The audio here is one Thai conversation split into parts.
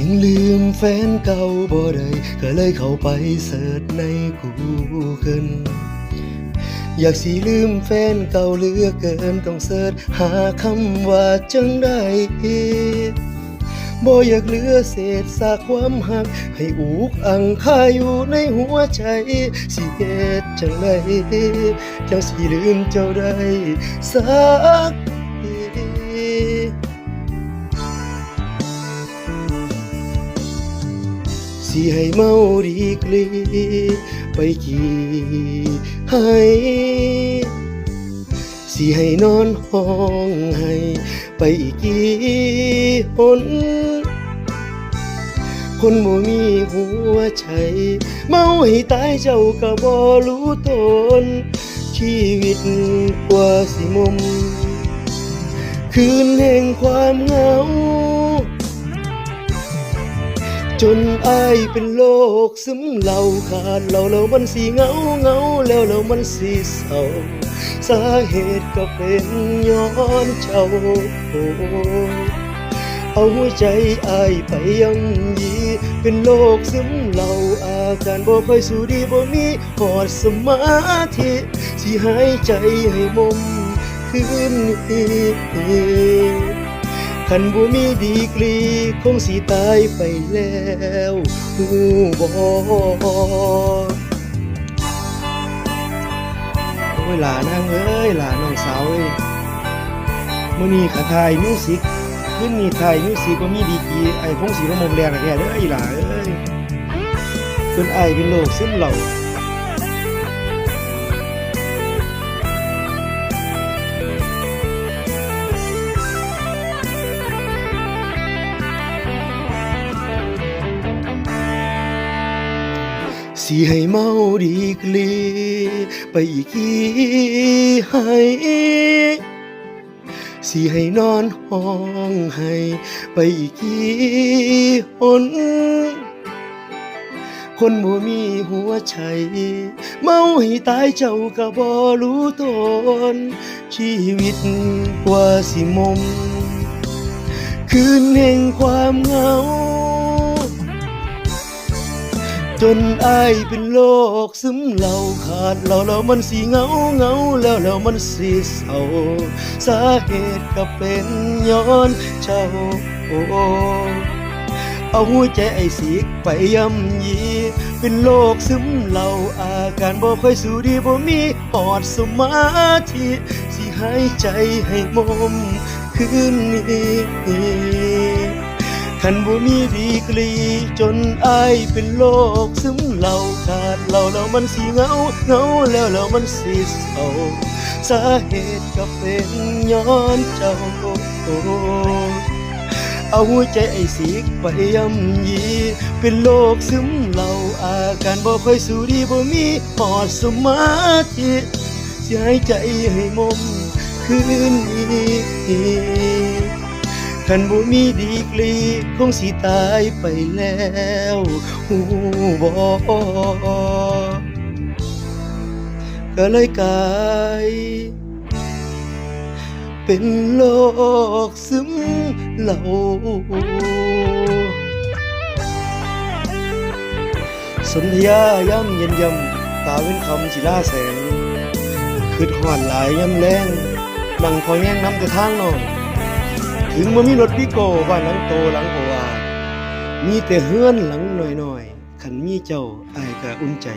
ยังลืมแฟนเก่าบ่ได้ก็เลยเข้าไปเสิร์ชในกูเกิลอยากสิลืมแฟนเก่าเหลือเกินต้องเสิร์ชหาคำว่าจังได้บ่อยากเหลือเศษซากความหัก ให้อุกอังคาอยู่ในหัวใจ สิเฮ็ดจังไดจังสิลืมเจ้าได้สัก สิให้เมาดีกรีไปกี่ให้สิให้นอนห้องให้ไปอีกกี่หนคนบ่มีหัวใจ เมาให้ตายเจ้าก็บ่รู้ตน ชีวิตกว่าสิมม คืนแห่งความเหงา จนอายเป็นโรคซึมเหล่าขาดเหล่าแล้วมันสีเงาเงาแล้วแล้วมันสีเศร้าสาเหตุก็เป็นย้อนเจ้าโอ้เอาหัวใจอายไปย่ำยีเป็นโรคซึมเหล่าอาการบ่ค่อยสู้ดีบ่มีหอดสมาธิสิหายใจให้มมคืนนี้ คันบ่มีดีกรีคงสิตายไปแล้วฮู้บ่โอ้ยหลานางเอ้ยหลาน้องสาวเอ้ยมื้อนี้ขาถ่ายมิวสิกคืนนี้ถ่ายมิวสิกบ่มีดีกรีไอ้คงสิระมมแรงแท้เด้อไอ้หลาเอ้ยจนไอ้เป็นโรคซึมเหล่า สิให้เมาดีกลีไปอีกกี่ให้สิให้นอนห้องให้ไปอีกกี่หนคนบ่มีหัวใจเมาให้ตายเจ้าก็บ่รู้ตน ชีวิตกว่าสิมม คืนแห่งความเหงา จนอายเป็นโรคซึมเหล่าขาดเหล่าแล้วมันสีเงาเงาแล้วแล้วมันสีเศร้าสาเหตุก็เป็นย้อนเจ้าเอาหัวใจไอสีกไปย่ำยี เป็นโรคซึมเหล่าอาการบ่ค่อยสู้ดีบ่มีหอดสมาธิสิหายใจให้มมคืนนี้ คันบ่มีดีกรี จนอายเป็นโรคซึมเหล่าขาดเหล่าแล้วมันสิเงาเงาแล้วแล้วมันสิเศร้าสาเหตุก็เป็นย้อนเจ้าเอาหัวใจไอ้สีไปย่ำยี เป็นโรคซึมเหล่าอาการบ่ค่อยสู้ดีบ่มีหอดสมาธิสิหายใจให้มมคืนนี้ คันบ่มีดีกรีคงสิตายไปแล้วหูบ่ก็เลยกลายเป็นโรคซึมเหล่าสนธยาย่ำเย็นยำตาเว้นคำสิล่าแสงคืดหอนหลายย่ำแรง นั่งคอยแง่งน้ำแต่ทางนอง ถึงบ่มีรถพี่โกบ้านหลังโตหลังโออามีแต่เฮือนหลังหน่อยๆขันมีเจ้าอายกะอุ่นใจ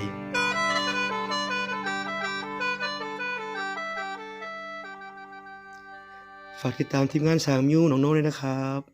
ฝากติดตามทีมงานสามยูน้องโน้ตเลยนะครับ